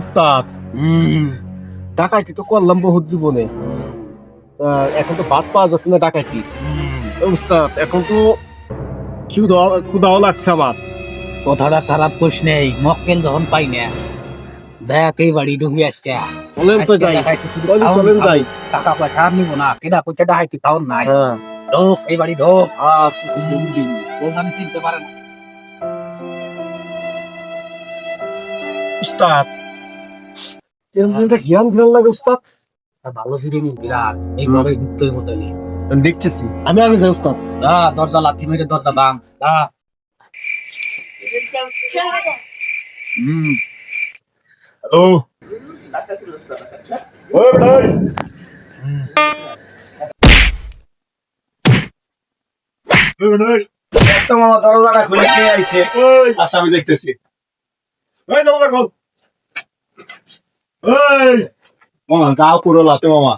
উস্তাদ ডাকাইতি তো করলাম বহুত জীবনে। এখন তো ভাত পাওয়া যাচ্ছে না ডাকাইতি উস্তাদ এখন তো ক্ষুদাও লাগছে আমার। কথাটা খারাপ কোষ নেই মক্কেল যখন পাই না দেখ এই বাড়ি ঢুকে আসছে। বলেন তো যাই বলেন যাই। টাকা পয়সা আর নিবো না কেদা পয়সা ডাহাইতে খাওয়ার নাই। হ্যাঁ। ঢোক এই বাড়ি ঢোক। আচ্ছা, আচ্ছা, ওখানে চিনতে পারে না। উস্তাদ এরকম একটা জ্ঞান জ্ঞান লাগে উস্তাদ। ভালো বিরাট এইভাবে মতো নেই আমি দেখতেছি। আমি আগে যাই উস্তাদ। দা দরজা লাথি মেরে দরজা ভাঙ। দা হুম হ্যালো ওই ভাই দরজাটা খুলে কে আইছে? আচ্ছা আমি দেখতেছি। ওই দরজা খোল! ওই মামা গাও পুরো লাতে মামা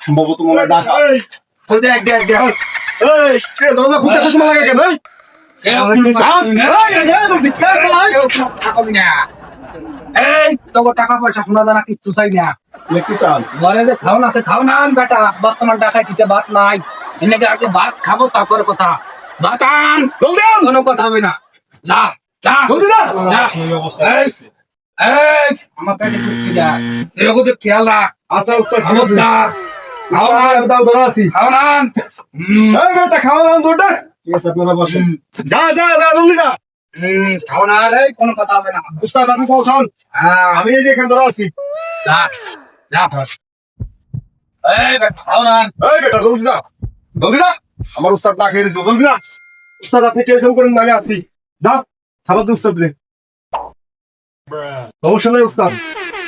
সম্ভবত মনে হয় ডাকা দেখ দেখ দেখ ওই দরজা খুলতে এত সময় লাগে কেন এই? এই তোকে টাকা পয়সা শোনা জানা কিচ্ছু চাই না ঘরে যে খাওন আছে খাও না বেটা বর্তমান টাকায় দিতে ভাত নাই এনেকে আগে ভাত খাব তারপরে কথা ভাত আন কোনো কথা হবে না যা যা যা যা। এই, এই, আমার পেটে চুটকি দেয় এরকম তো খেয়াল রাখ। আচ্ছা উত্তর দাও ধরা আছি। এই বেটা খাওয়া দাও ঠিক আছে আপনারা বসেন। যা যা যা জলদি যা। হুম, খাও না কোনো কথা হবে না। উস্তাদ পৌঁছান হ্যাঁ, আমি এই যে এখানে ধরা আছি। যা যা এই বেটা, খাও না এই বেটা জলদি যা। জলদি যা। আমার উস্তাদ না খেয়ে জলদি যা। উস্তাদ আপনি টেনশন করেন না আমি আছি। যা খাবার দে উস্তাদ দে। সমস্যা নেই উস্তাদ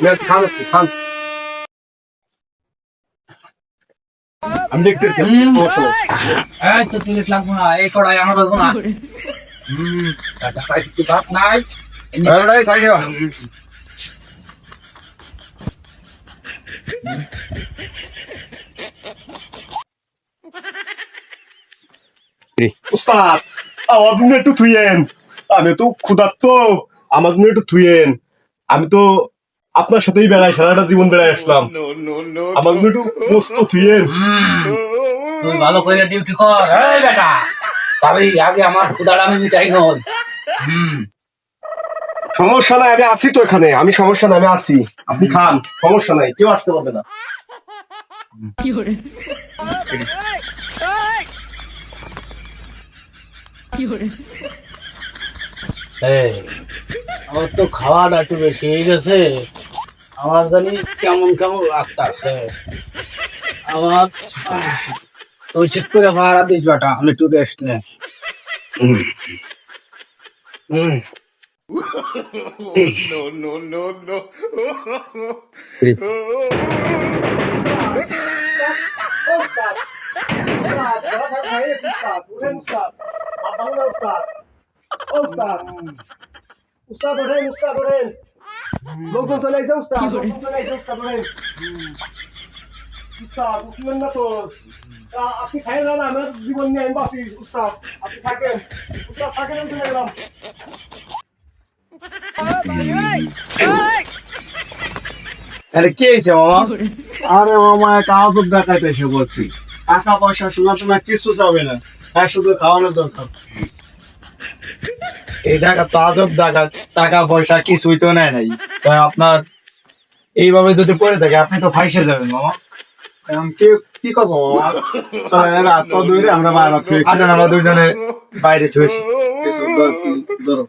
ম্যাচ খান খান আমি দেখতে তো তুই লাগবো না এই কড়াই আমার লাগবো না হুম ভাত নাই এই রে, সাইডে। উস্তাদ জন্য একটু থুইয়েন। আমি তো ক্ষুধার্ত। আমার জন্য একটু থুয়েন আমি তো আপনার সাথেই বেড়াই সারাটা জীবন বেড়াই আসলাম। আমার জন্য একটু মস্ত থুইয়েন। হুম, তুই ভালো করে ডিউটি কর। এই বেটা তবে আগে আমার ক্ষুদাটা আমি মিটাই হুম। সমস্যা নাই আমি আছি তো এখানে। আমি সমস্যা নাই আমি আছি। আপনি খান সমস্যা নাই কেউ আসতে পারবে না। এই আমার তো খাওয়াটা একটু বেশি হয়ে গেছে। আমার জানি কেমন কেমন লাগতেছে আমার তুই চেক করে ভাড়া দিস বেটা আমি একটু রেস্ট নে। হুম হুম উস্তাদ ওঠেন উস্তাদ ওঠেন। লোকজন চলে এসে উস্তাদ। লোকজন চলে এসে উস্তাদ ওঠেন। উস্তাদ উঠলেন না তো। আপনি খাই না আমার জীবন নিয়ে আমি বাঁচি উস্তাদ। আপনি থাকেন। উস্তাদ থাকেন আমি চলে গেলাম। আরে কি হয়েছে মামা? আরে মামা কাউকে ডাকাইতে এসে বলছি। টাকা পয়সা শোনা শোনা কিছু যাবে না। হ্যাঁ শুধু খাওয়ানোর দরকার। এই দেখা তো আজব টাকা টাকা পয়সা কিছুই তো নেয় নাই। তাই আপনার এইভাবে যদি পড়ে থাকে, আপনি তো ফাইসে যাবেন, মামা। কি কি রাত দূরে, আমরা বাইরে আসেন, আমরা দুইজনে বাইরে ছুঁয়েছি ধরো।